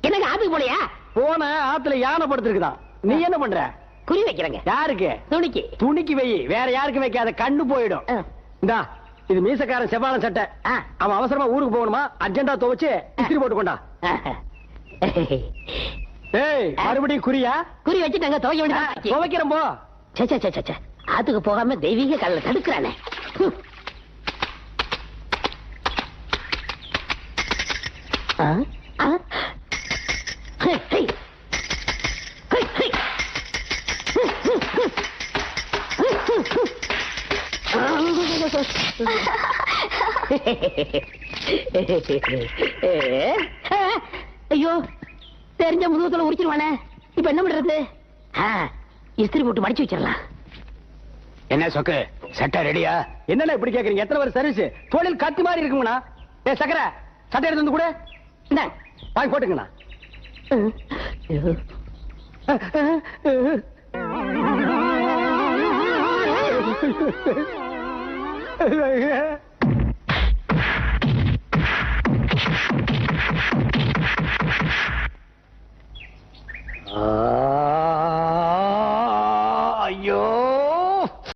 எனக்கு ஆத்துக்கு போலையா? போன ஆத்துல யானை படுத்திருக்குதான் நீ என்ன பண்ற? குறி வைக்கிறேங்க. யாருக்கு? துணிக்கு. துணிக்கு வை. வேற யாருக்கும் வைக்காத கண்ணு போயிடும். இந்தா இது மீசக்காரன் செவ்வாழம் சட்டை. அவன் அவசரமா ஊருக்கு போகணுமா? அர்ஜென்டா துவச்சு இஸ்திரி போட்டு கொண்டா. ஏய் மறுபடியும் குறியா? குறி வச்சுட்டாங்க துவைக்க ஆ, வேண்டியது துவைக்கிறேன் போ. சே சே, சே, சே, சே. ஆத்துக்கு போகாம தெய்வீக கல்ல தடுக்கிறானே. ஆ? ஐயோ தெரிஞ்ச முதுகத்துல உரிச்சிருவானே. இப்ப என்ன பண்றது? இஸ்திரி போட்டு மடிச்சு வச்சிடலாம். என்ன சொக்கு? சட்டை ரெடியா என்னண்ணா இப்படி கேக்குறீங்க? எத்தனை வருஷம் சர்வீஸ் தொழில் கத்தி மாதிரி இருக்குங்கண்ணா ஏ சக்கர சட்டை எடுத்து வந்து கூட. இந்தாங்க. வாங்கி போட்டுங்கண்ணா ஐயோ.